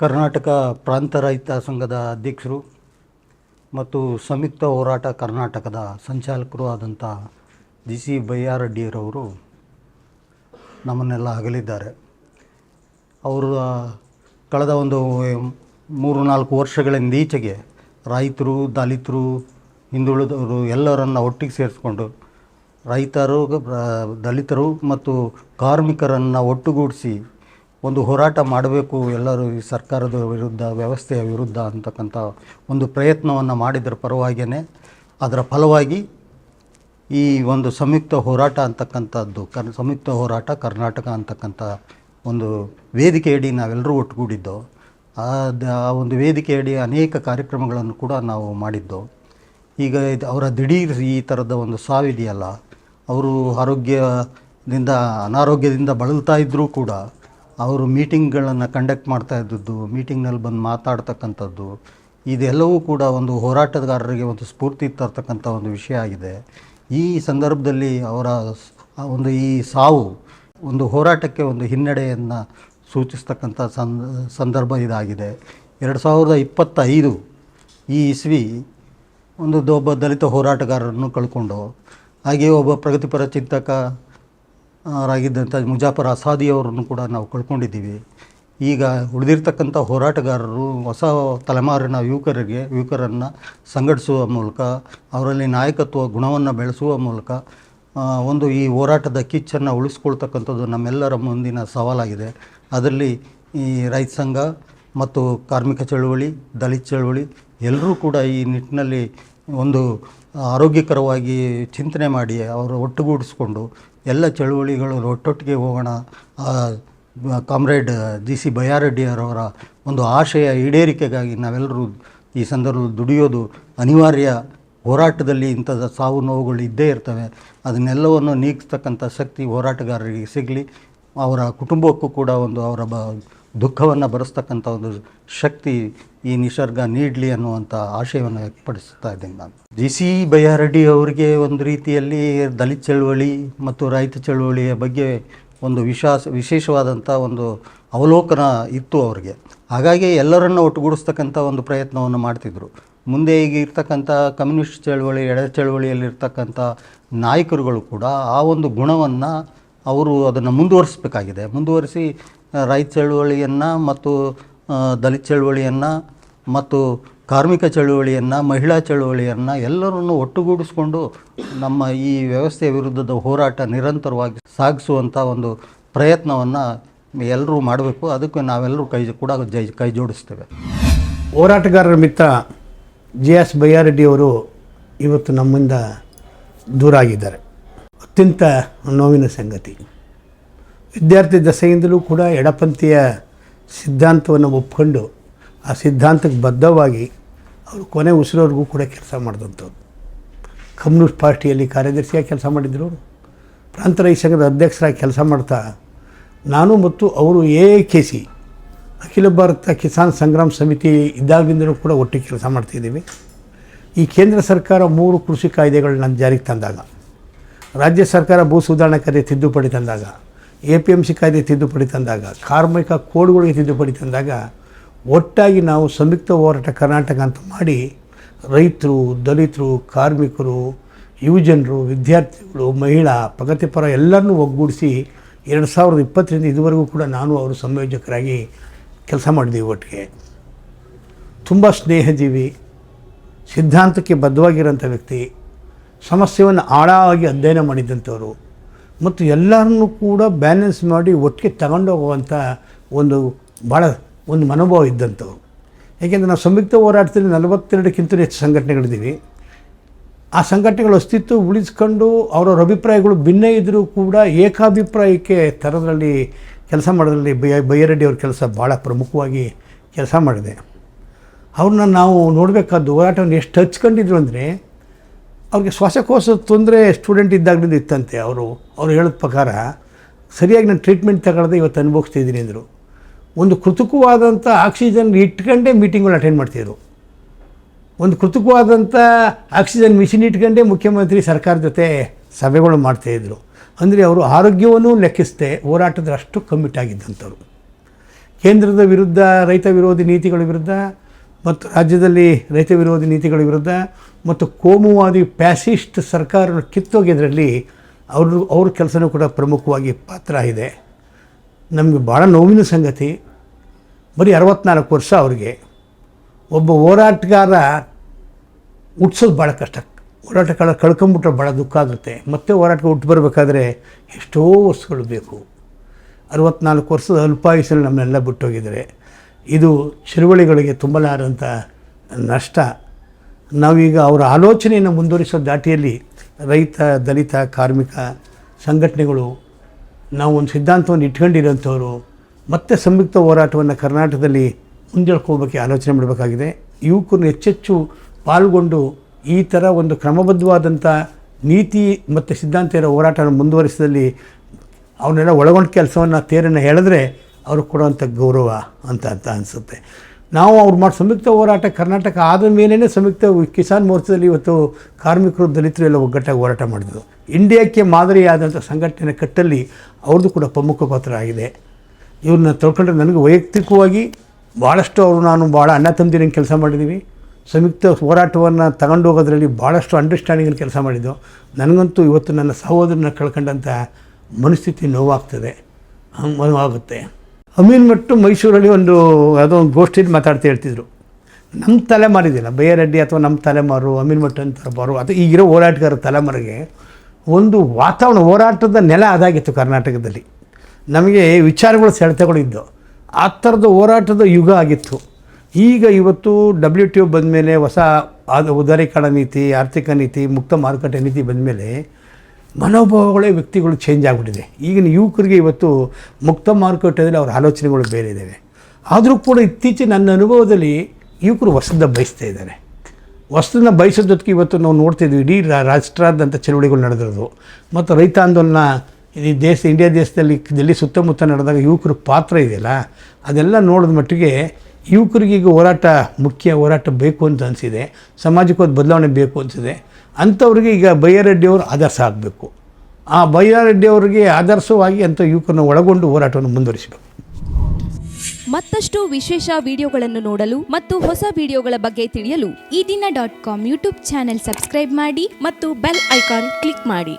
ಕರ್ನಾಟಕ ಪ್ರಾಂತ ರೈತ ಸಂಘದ ಅಧ್ಯಕ್ಷರು ಮತ್ತು ಸಂಯುಕ್ತ ಹೋರಾಟ ಕರ್ನಾಟಕದ ಸಂಚಾಲಕರು ಆದಂಥ ಜಿ ಸಿ ಬೈಯಾರೆಡ್ಡಿಯರವರು ನಮ್ಮನ್ನೆಲ್ಲ ಅಗಲಿದ್ದಾರೆ. ಅವರು ಕಳೆದ ಒಂದು ಮೂರು ನಾಲ್ಕು ವರ್ಷಗಳಿಂದೀಚೆಗೆ ರೈತರು, ದಲಿತರು, ಹಿಂದುಳಿದವರು ಎಲ್ಲರನ್ನು ಒಟ್ಟಿಗೆ ಸೇರಿಸ್ಕೊಂಡು ರೈತರು, ದಲಿತರು ಮತ್ತು ಕಾರ್ಮಿಕರನ್ನು ಒಟ್ಟುಗೂಡಿಸಿ ಒಂದು ಹೋರಾಟ ಮಾಡಬೇಕು ಎಲ್ಲರೂ ಈ ಸರ್ಕಾರದ ವಿರುದ್ಧ, ವ್ಯವಸ್ಥೆಯ ವಿರುದ್ಧ ಅಂತಕ್ಕಂಥ ಒಂದು ಪ್ರಯತ್ನವನ್ನು ಮಾಡಿದ್ರ ಪರವಾಗಿಯೇ ಅದರ ಫಲವಾಗಿ ಈ ಒಂದು ಸಂಯುಕ್ತ ಹೋರಾಟ ಅಂತಕ್ಕಂಥದ್ದು, ಕರ್, ಸಂಯುಕ್ತ ಹೋರಾಟ ಕರ್ನಾಟಕ ಅಂತಕ್ಕಂಥ ಒಂದು ವೇದಿಕೆಯಡಿ ನಾವೆಲ್ಲರೂ ಒಟ್ಟುಗೂಡಿದ್ದು ಆ ಒಂದು ವೇದಿಕೆಯಡಿ ಅನೇಕ ಕಾರ್ಯಕ್ರಮಗಳನ್ನು ಕೂಡ ನಾವು ಮಾಡಿದ್ದು. ಈಗ ಇದು ಅವರ ದಿಢೀರ್ ಈ ಥರದ ಒಂದು ಸಾವಿದೆಯಲ್ಲ, ಅವರು ಆರೋಗ್ಯದಿಂದ ಅನಾರೋಗ್ಯದಿಂದ ಬಳಲ್ತಾ ಇದ್ದರೂ ಕೂಡ ಅವರು ಮೀಟಿಂಗ್ಗಳನ್ನು ಕಂಡಕ್ಟ್ ಮಾಡ್ತಾ ಇದ್ದದ್ದು, ಮೀಟಿಂಗ್ನಲ್ಲಿ ಬಂದು ಮಾತಾಡ್ತಕ್ಕಂಥದ್ದು, ಇದೆಲ್ಲವೂ ಕೂಡ ಒಂದು ಹೋರಾಟಗಾರರಿಗೆ ಒಂದು ಸ್ಫೂರ್ತಿ ತರ್ತಕ್ಕಂಥ ಒಂದು ವಿಷಯ ಆಗಿದೆ. ಈ ಸಂದರ್ಭದಲ್ಲಿ ಅವರ ಒಂದು ಈ ಸಾವು ಒಂದು ಹೋರಾಟಕ್ಕೆ ಒಂದು ಹಿನ್ನಡೆಯನ್ನು ಸೂಚಿಸ್ತಕ್ಕಂಥ ಸಂದ, ಸಂದರ್ಭ ಇದಾಗಿದೆ. ಎರಡು ಸಾವಿರದ ಇಪ್ಪತ್ತೈದು ಈ ಇಸ್ವಿ ಒಂದು ಒಬ್ಬ ದಲಿತ ಹೋರಾಟಗಾರರನ್ನು ಕಳ್ಕೊಂಡು, ಹಾಗೆಯೇ ಒಬ್ಬ ಪ್ರಗತಿಪರ ಚಿಂತಕ ರಾಗಿದ್ದಂಥ ಮುಜಾಫರ್ ಅಸಾದಿಯವರನ್ನು ಕೂಡ ನಾವು ಕಳ್ಕೊಂಡಿದ್ದೀವಿ. ಈಗ ಉಳಿದಿರ್ತಕ್ಕಂಥ ಹೋರಾಟಗಾರರು ಹೊಸ ತಲೆಮಾರಿನ ಯುವಕರಿಗೆ, ಯುವಕರನ್ನು ಸಂಘಟಿಸುವ ಮೂಲಕ, ಅವರಲ್ಲಿ ನಾಯಕತ್ವ, ಗುಣವನ್ನು ಬೆಳೆಸುವ ಮೂಲಕ ಒಂದು ಈ ಹೋರಾಟದ ಕಿಚ್ಚನ್ನು ಉಳಿಸ್ಕೊಳ್ತಕ್ಕಂಥದ್ದು ನಮ್ಮೆಲ್ಲರ ಮುಂದಿನ ಸವಾಲಾಗಿದೆ. ಅದರಲ್ಲಿ ಈ ರೈತ ಸಂಘ ಮತ್ತು ಕಾರ್ಮಿಕ ಚಳುವಳಿ, ದಲಿತ ಚಳುವಳಿ ಎಲ್ಲರೂ ಕೂಡ ಈ ನಿಟ್ಟಿನಲ್ಲಿ ಒಂದು ಆರೋಗ್ಯಕರವಾಗಿ ಚಿಂತನೆ ಮಾಡಿ ಅವರು ಒಟ್ಟುಗೂಡಿಸ್ಕೊಂಡು ಎಲ್ಲ ಚಳುವಳಿಗಳು ಒಟ್ಟೊಟ್ಟಿಗೆ ಹೋಗೋಣ. ಕಾಮ್ರೇಡ್ ಜಿ ಸಿ ಬಯ್ಯಾರೆಡ್ಡಿಯವರವರ ಒಂದು ಆಶಯ ಈಡೇರಿಕೆಗಾಗಿ ನಾವೆಲ್ಲರೂ ಈ ಸಂದರ್ಭದಲ್ಲಿ ದುಡಿಯೋದು ಅನಿವಾರ್ಯ. ಹೋರಾಟದಲ್ಲಿ ಇಂಥದ ಸಾವು ನೋವುಗಳು ಇದ್ದೇ ಇರ್ತವೆ. ಅದನ್ನೆಲ್ಲವನ್ನು ನೀಗಿಸ್ತಕ್ಕಂಥ ಶಕ್ತಿ ಹೋರಾಟಗಾರರಿಗೆ ಸಿಗಲಿ. ಅವರ ಕುಟುಂಬಕ್ಕೂ ಕೂಡ ಒಂದು ಅವರ ಬ ದುಃಖವನ್ನು ಬರೆಸ್ತಕ್ಕಂಥ ಒಂದು ಶಕ್ತಿ ಈ ನಿಸರ್ಗ ನೀಡಲಿ ಅನ್ನುವಂಥ ಆಶಯವನ್ನು ವ್ಯಕ್ತಪಡಿಸ್ತಾ ಇದ್ದೀನಿ ನಾನು. ಜಿ ಸಿ ಬಯ್ಯಾರೆಡ್ಡಿ ಅವರಿಗೆ ಒಂದು ರೀತಿಯಲ್ಲಿ ದಲಿತ ಚಳುವಳಿ ಮತ್ತು ರೈತ ಚಳುವಳಿಯ ಬಗ್ಗೆ ಒಂದು ವಿಶಾಸ, ವಿಶೇಷವಾದಂಥ ಒಂದು ಅವಲೋಕನ ಇತ್ತು ಅವರಿಗೆ. ಹಾಗಾಗಿ ಎಲ್ಲರನ್ನು ಒಟ್ಟುಗೂಡಿಸ್ತಕ್ಕಂಥ ಒಂದು ಪ್ರಯತ್ನವನ್ನು ಮಾಡ್ತಿದ್ರು. ಮುಂದೆ ಈಗ ಇರ್ತಕ್ಕಂಥ ಕಮ್ಯುನಿಸ್ಟ್ ಚಳುವಳಿ ಎಡ ಚಳುವಳಿಯಲ್ಲಿರ್ತಕ್ಕಂಥ ನಾಯಕರುಗಳು ಕೂಡ ಆ ಒಂದು ಗುಣವನ್ನು ಅವರು ಅದನ್ನು ಮುಂದುವರಿಸಬೇಕಾಗಿದೆ. ಮುಂದುವರಿಸಿ ರೈತ ಚಳುವಳಿಯನ್ನು ಮತ್ತು ದಲಿತ ಚಳುವಳಿಯನ್ನು ಮತ್ತು ಕಾರ್ಮಿಕ ಚಳುವಳಿಯನ್ನು, ಮಹಿಳಾ ಚಳುವಳಿಯನ್ನು ಎಲ್ಲರನ್ನು ಒಟ್ಟುಗೂಡಿಸ್ಕೊಂಡು ನಮ್ಮ ಈ ವ್ಯವಸ್ಥೆಯ ವಿರುದ್ಧದ ಹೋರಾಟ ನಿರಂತರವಾಗಿ ಸಾಗಿಸುವಂಥ ಒಂದು ಪ್ರಯತ್ನವನ್ನು ಎಲ್ಲರೂ ಮಾಡಬೇಕು. ಅದಕ್ಕೆ ನಾವೆಲ್ಲರೂ ಕೈ, ಕೂಡ ಜೈ, ಕೈ ಜೋಡಿಸ್ತೇವೆ. ಹೋರಾಟಗಾರರ ಮಿತ್ರ ಜಿ ಎಸ್ ಬಯ್ಯಾರೆಡ್ಡಿಯವರು ಇವತ್ತು ನಮ್ಮಿಂದ ದೂರ ಆಗಿದ್ದಾರೆ ಅತ್ಯಂತ ನೋವಿನ ಸಂಗತಿ. ವಿದ್ಯಾರ್ಥಿ ದಸೆಯಿಂದಲೂ ಕೂಡ ಎಡಪಂಥೀಯ ಸಿದ್ಧಾಂತವನ್ನು ಒಪ್ಕೊಂಡು ಆ ಸಿದ್ಧಾಂತಕ್ಕೆ ಬದ್ಧವಾಗಿ ಅವರು ಕೊನೆ ಉಸಿರೋವರೆಗೂ ಕೂಡ ಕೆಲಸ ಮಾಡಿದಂಥವ್ರು. ಕಮ್ಯುನಿಸ್ಟ್ ಪಾರ್ಟಿಯಲ್ಲಿ ಕಾರ್ಯದರ್ಶಿಯಾಗಿ ಕೆಲಸ ಮಾಡಿದ್ರು ಪ್ರಾಂತ ರೈತ ಸಂಘದ ಅಧ್ಯಕ್ಷರಾಗಿ ಕೆಲಸ ಮಾಡ್ತಾ ನಾನು ಮತ್ತು ಅವರು ಎ ಕೆ ಸಿ, ಅಖಿಲ ಭಾರತ ಕಿಸಾನ್ ಸಂಗ್ರಾಮ್ ಸಮಿತಿ ಇದ್ದಾಗಿಂದಲೂ ಕೂಡ ಒಟ್ಟಿಗೆ ಕೆಲಸ ಮಾಡ್ತಿದ್ದೀವಿ. ಈ ಕೇಂದ್ರ ಸರ್ಕಾರ ಮೂರು ಕೃಷಿ ಕಾಯ್ದೆಗಳನ್ನ ಜಾರಿಗೆ ತಂದಾಗ ರಾಜ್ಯ ಸರ್ಕಾರ ಭೂ ಸುಧಾರಣಾ ಕಾಯ್ದೆ ತಿದ್ದುಪಡಿ ತಂದಾಗ ಎ ಪಿ ಎಂ ಸಿ ಕಾಯ್ದೆ ತಿದ್ದುಪಡಿ ತಂದಾಗ, ಕಾರ್ಮಿಕ ಕೋಡ್ಗಳಿಗೆ ತಿದ್ದುಪಡಿ ತಂದಾಗ ಒಟ್ಟಾಗಿ ನಾವು ಸಂಯುಕ್ತ ಹೋರಾಟ ಕರ್ನಾಟಕ ಅಂತ ಮಾಡಿ ರೈತರು, ದಲಿತರು, ಕಾರ್ಮಿಕರು, ಯುವಜನರು, ವಿದ್ಯಾರ್ಥಿಗಳು, ಮಹಿಳಾ ಪ್ರಗತಿಪರ ಎಲ್ಲರನ್ನೂ ಒಗ್ಗೂಡಿಸಿ ಎರಡು ಸಾವಿರದ ಇಪ್ಪತ್ತರಿಂದ ಇದುವರೆಗೂ ಕೂಡ ನಾನು ಅವರು ಸಂಯೋಜಕರಾಗಿ ಕೆಲಸ ಮಾಡಿದ್ದೀವಿ ಒಟ್ಟಿಗೆ. ತುಂಬ ಸ್ನೇಹಜೀವಿ, ಸಿದ್ಧಾಂತಕ್ಕೆ ಬದ್ಧವಾಗಿರೋಂಥ ವ್ಯಕ್ತಿ. ಸಮಸ್ಯೆಯನ್ನು ಆಳವಾಗಿ ಅಧ್ಯಯನ ಮಾಡಿದ್ದಂಥವರು ಮತ್ತು ಎಲ್ಲರನ್ನೂ ಕೂಡ ಬ್ಯಾಲೆನ್ಸ್ ಮಾಡಿ ಒಟ್ಟಿಗೆ ತಗೊಂಡೋಗುವಂಥ ಒಂದು ಭಾಳ ಒಂದು ಮನೋಭಾವ ಇದ್ದಂಥವ್ರು. ಏಕೆಂದರೆ ನಾವು ಸಂಯುಕ್ತ ಹೋರಾಟದಲ್ಲಿ ನಲವತ್ತೆರಡಕ್ಕಿಂತ ಹೆಚ್ಚು ಸಂಘಟನೆಗಳಿದ್ದೀವಿ. ಆ ಸಂಘಟನೆಗಳ ಅಸ್ತಿತ್ವ ಉಳಿಸ್ಕೊಂಡು ಅವರವ್ರ ಅಭಿಪ್ರಾಯಗಳು ಭಿನ್ನ ಇದ್ದರೂ ಕೂಡ ಏಕಾಭಿಪ್ರಾಯಕ್ಕೆ ತರೋದ್ರಲ್ಲಿ ಕೆಲಸ ಮಾಡೋದ್ರಲ್ಲಿ ಬಯ್ಯ ಬೈಯರೆಡ್ಡಿ ಅವ್ರ ಕೆಲಸ ಭಾಳ ಪ್ರಮುಖವಾಗಿ ಕೆಲಸ ಮಾಡಿದೆ. ಅವ್ರನ್ನ ನಾವು ನೋಡಬೇಕಾದ ಹೋರಾಟವನ್ನು ಎಷ್ಟು ಹಚ್ಕೊಂಡಿದ್ರು ಅಂದರೆ ಅವ್ರಿಗೆ ಶ್ವಾಸಕೋಶದ ತೊಂದರೆ ಸ್ಟೂಡೆಂಟ್ ಇದ್ದಾಗಲಿಂದ ಇತ್ತಂತೆ ಅವರು. ಅವ್ರು ಹೇಳಿದ ಪ್ರಕಾರ ಸರಿಯಾಗಿ ನಾನು ಟ್ರೀಟ್ಮೆಂಟ್ ತಗೊಳ್ಳೋದೇ ಇವತ್ತು ಅನುಭವಿಸ್ತಿದ್ದೀನಿ ಅಂದರು. ಒಂದು ಕೃತಕವಾದಂಥ ಆಕ್ಸಿಜನ್ ಇಟ್ಕೊಂಡೇ ಮೀಟಿಂಗ್ಗಳು ಅಟೆಂಡ್ ಮಾಡ್ತಿದ್ರು ಒಂದು ಕೃತಕವಾದಂಥ ಆಕ್ಸಿಜನ್ ಮಿಷಿನ್ ಇಟ್ಕೊಂಡೇ ಮುಖ್ಯಮಂತ್ರಿ ಸರ್ಕಾರ ಜೊತೆ ಸಭೆಗಳು ಮಾಡ್ತಾಯಿದ್ರು ಅಂದರೆ ಅವರು ಆರೋಗ್ಯವನ್ನು ಲೆಕ್ಕಿಸದೆ ಹೋರಾಟದ ಅಷ್ಟು ಕಮ್ಮಿಟ್ ಆಗಿದ್ದಂಥವ್ರು. ಕೇಂದ್ರದ ವಿರುದ್ಧ ರೈತ ವಿರೋಧಿ ನೀತಿಗಳ ವಿರುದ್ಧ ಮತ್ತು ರಾಜ್ಯದಲ್ಲಿ ರೈತ ವಿರೋಧಿ ನೀತಿಗಳ ವಿರುದ್ಧ ಮತ್ತು ಕೋಮುವಾದಿ ಪ್ಯಾಸಿಸ್ಟ್ ಸರ್ಕಾರ ಕಿತ್ತೋಗಿದ್ರಲ್ಲಿ ಅವರು, ಅವ್ರ ಕೆಲಸನೂ ಕೂಡ ಪ್ರಮುಖವಾಗಿ ಪಾತ್ರ ಇದೆ. ನಮಗೆ ಭಾಳ ನೋವಿನ ಸಂಗತಿ. ಬರೀ ಅರವತ್ನಾಲ್ಕು ವರ್ಷ ಅವ್ರಿಗೆ. ಒಬ್ಬ ಹೋರಾಟಗಾರ ಹುಟ್ಸೋದು ಭಾಳ ಕಷ್ಟ. ಹೋರಾಟಗಾರ ಕಳ್ಕೊಂಬಿಟ್ರೆ ಭಾಳ ದುಃಖ ಆಗುತ್ತೆ. ಮತ್ತೆ ಹೋರಾಟಕ್ಕೆ ಹುಟ್ಟು ಬರಬೇಕಾದ್ರೆ ಎಷ್ಟೋ ವರ್ಷಗಳು ಬೇಕು. ಅರವತ್ನಾಲ್ಕು ವರ್ಷದ ಅಲ್ಪಾಯುಷಲ್ಲಿ ನಮ್ಮನ್ನೆಲ್ಲ ಬಿಟ್ಟೋಗಿದ್ದಾರೆ. ಇದು ಚಳುವಳಿಗಳಿಗೆ ತುಂಬಲಾರಂಥ ನಷ್ಟ. ನಾವೀಗ ಅವರ ಆಲೋಚನೆಯನ್ನು ಮುಂದುವರಿಸೋ ದಾಟಿಯಲ್ಲಿ ರೈತ, ದಲಿತ, ಕಾರ್ಮಿಕ ಸಂಘಟನೆಗಳು, ನಾವು ಒಂದು ಸಿದ್ಧಾಂತವನ್ನು ಇಟ್ಕೊಂಡಿರೋಂಥವ್ರು, ಮತ್ತೆ ಸಂಯುಕ್ತ ಹೋರಾಟವನ್ನು ಕರ್ನಾಟಕದಲ್ಲಿ ಮುಂದೆಳ್ಕೋಬೇಕು ಆಲೋಚನೆ ಮಾಡಬೇಕಾಗಿದೆ. ಯುವಕರು ಹೆಚ್ಚೆಚ್ಚು ಪಾಲ್ಗೊಂಡು ಈ ಥರ ಒಂದು ಕ್ರಮಬದ್ಧವಾದಂಥ ನೀತಿ ಮತ್ತು ಸಿದ್ಧಾಂತ ಇರೋ ಹೋರಾಟವನ್ನು ಮುಂದುವರಿಸಿದಲ್ಲಿ ಅವನ್ನೆಲ್ಲ ಒಳಗೊಂಡ ಕೆಲಸವನ್ನು ತೇರನ್ನು ಎಳೆದ್ರೆ ಅವ್ರಿಗೆ ಕೊಡುವಂಥ ಗೌರವ ಅಂತ ಅಂತ ಅನಿಸುತ್ತೆ. ನಾವು ಅವ್ರು ಮಾಡಿ ಸಂಯುಕ್ತ ಹೋರಾಟ ಕರ್ನಾಟಕ ಆದ ಮೇಲೇ ಸಂಯುಕ್ತ ಕಿಸಾನ್ ಮೋರ್ಚಾದಲ್ಲಿ ಇವತ್ತು ಕಾರ್ಮಿಕರು, ದಲಿತರು ಎಲ್ಲ ಒಗ್ಗಟ್ಟಾಗಿ ಹೋರಾಟ ಮಾಡಿದ್ರು. ಇಂಡಿಯಾಕ್ಕೆ ಮಾದರಿಯಾದಂಥ ಸಂಘಟನೆ ಕಟ್ಟಲ್ಲಿ ಅವ್ರದ್ದು ಕೂಡ ಪ್ರಮುಖ ಪಾತ್ರ ಆಗಿದೆ. ಇವ್ರನ್ನ ತೊಳ್ಕೊಂಡ್ರೆ ನನಗೆ ವೈಯಕ್ತಿಕವಾಗಿ ಭಾಳಷ್ಟು ಅವರು ನಾನು ಭಾಳ ಅಣ್ಣ ತಂದಿನ ಕೆಲಸ ಮಾಡಿದ್ದೀವಿ ಸಂಯುಕ್ತ ಹೋರಾಟವನ್ನು ತಗೊಂಡು ಹೋಗೋದ್ರಲ್ಲಿ ಭಾಳಷ್ಟು ಅಂಡರ್ಸ್ಟ್ಯಾಂಡಿಂಗ್ ಕೆಲಸ ಮಾಡಿದ್ದು. ನನಗಂತೂ ಇವತ್ತು ನನ್ನ ಸಹೋದರನ ಕಳ್ಕೊಂಡಂಥ ಮನಸ್ಥಿತಿ ನೋವಾಗ್ತದೆ. ಹಂಗೆ ಆಗುತ್ತೆ ಅಮೀನ್ ಮಟ್ಟು ಮೈಸೂರಲ್ಲಿ ಒಂದು ಯಾವುದೋ ಒಂದು ಗೋಷ್ಠಿಯಲ್ಲಿ ಮಾತಾಡ್ತಾ ಹೇಳ್ತಿದ್ರು. ನಮ್ಮ ತಲೆಮಾರಿದಿಲ್ಲ. ಬೈಯರೆಡ್ಡಿ ಅಥವಾ ನಮ್ಮ ತಲೆಮಾರು, ಅಮೀನ್ ಮಟ್ಟು ಅಂತ ಬರೋ ಅಥವಾ ಈಗಿರೋ ಹೋರಾಟಗಾರ ತಲೆಮಾರಿಗೆ ಒಂದು ವಾತಾವರಣ ಹೋರಾಟದ ನೆಲ ಅದಾಗಿತ್ತು ಕರ್ನಾಟಕದಲ್ಲಿ. ನಮಗೆ ವಿಚಾರಗಳು ಸೆಳೆತಗಳಿದ್ದು ಆ ಥರದ ಹೋರಾಟದ ಯುಗ ಆಗಿತ್ತು. ಈಗ ಇವತ್ತು ಡಬ್ಲ್ಯೂ ಟಿ ಒ ಬಂದಮೇಲೆ ಹೊಸ ಉದಾರೀಕರಣ ನೀತಿ, ಆರ್ಥಿಕ ನೀತಿ, ಮುಕ್ತ ಮಾರುಕಟ್ಟೆ ನೀತಿ ಬಂದಮೇಲೆ ಮನೋಭಾವಗಳೇ ವ್ಯಕ್ತಿಗಳು ಚೇಂಜ್ ಆಗಿಬಿಟ್ಟಿದೆ. ಈಗಿನ ಯುವಕರಿಗೆ ಇವತ್ತು ಮುಕ್ತ ಮಾರುಕಟ್ಟೆಯಲ್ಲಿ ಅವರ ಆಲೋಚನೆಗಳು ಬೇರೆ ಇದ್ದಾವೆ ಆದರೂ ಕೂಡ ಇತ್ತೀಚೆಗೆ ನನ್ನ ಅನುಭವದಲ್ಲಿ ಯುವಕರು ಹೊಸದ ಬಯಸ್ತಾ ಇದ್ದಾರೆ. ಹೊಸದನ್ನ ಬಯಸೋ ಜೊತೆಗೆ ಇವತ್ತು ನಾವು ನೋಡ್ತಿದ್ವಿ, ಇಡೀ ರಾಷ್ಟ್ರಾದಂಥ ಚಳುವಳಿಗಳು ನಡೆದಿರೋದು. ಮತ್ತು ರೈತ ಆಂದೋಲನ ಈ ದೇಶ, ಇಂಡಿಯಾ ದೇಶದಲ್ಲಿ ಡೆಲ್ಲಿ ಸುತ್ತಮುತ್ತ ನಡೆದಾಗ ಯುವಕರ ಪಾತ್ರ ಇದೆಯಲ್ಲ? ಅದೆಲ್ಲ ನೋಡಿದ ಮಟ್ಟಿಗೆ ಯುವಕರಿಗೆ ಈಗ ಹೋರಾಟ, ಮುಖ್ಯ ಹೋರಾಟ ಬೇಕು ಅಂತ ಅನಿಸಿದೆ. ಸಮಾಜಕ್ಕೆ ಒಂದು ಬದಲಾವಣೆ ಬೇಕು ಅನಿಸಿದೆ. ಅಂಥವ್ರಿಗೆ ಈಗ ಬೈಯಾರೆಡ್ಡಿಯವರು ಆದರ್ಶ ಆಗಬೇಕು. ಆ ಬೈಯಾರೆಡ್ಡಿಯವರಿಗೆ ಆದರ್ಶವಾಗಿ ಅಂಥ ಯುವಕರನ್ನು ಒಳಗೊಂಡು ಹೋರಾಟವನ್ನು ಮುಂದುವರಿಸಬೇಕು. ಮತ್ತಷ್ಟು ವಿಶೇಷ ವಿಡಿಯೋಗಳನ್ನು ನೋಡಲು ಮತ್ತು ಹೊಸ ವಿಡಿಯೋಗಳ ಬಗ್ಗೆ ತಿಳಿಯಲು Eedina dot com YouTube channel subscribe ಮಾಡಿ ಮತ್ತು ಬೆಲ್ ಐಕಾನ್ ಕ್ಲಿಕ್ ಮಾಡಿ.